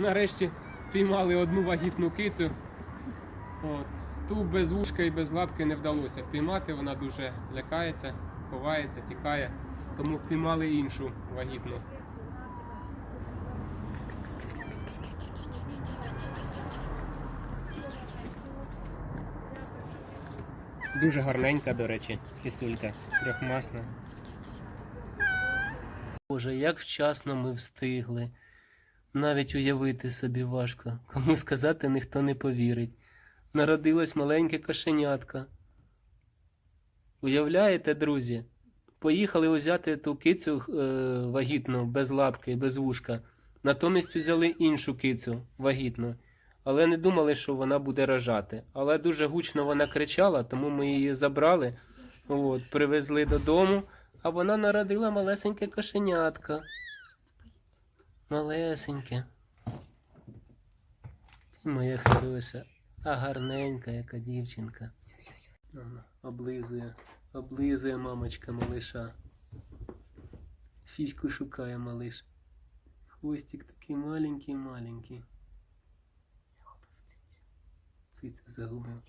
Нарешті впіймали одну вагітну кицю. От. Ту без вушка і без лапки не вдалося впіймати, вона дуже лякається, ховається, тікає. Тому впіймали іншу вагітну. Дуже гарненька, до речі, кисулька, трьохмасна. Боже, як вчасно ми встигли. Навіть уявити собі важко. Кому сказати ніхто не повірить. Народилось маленьке кошенятка. Уявляєте, друзі? Поїхали взяти ту кицю е, вагітну, без лапки, без вушка. Натомість взяли іншу кицю вагітну. Але не думали, що вона буде рожати. Але дуже гучно вона кричала, тому ми її забрали, от, привезли додому, а вона народила малесеньке кошенятка. Малесеньке. Ти моя хороша, а гарненька, яка дівчинка. Облизує, облизує мамочка малиша. Сіську шукає малиш. Хвостик такий маленький, маленький. Загубив Циця загубив.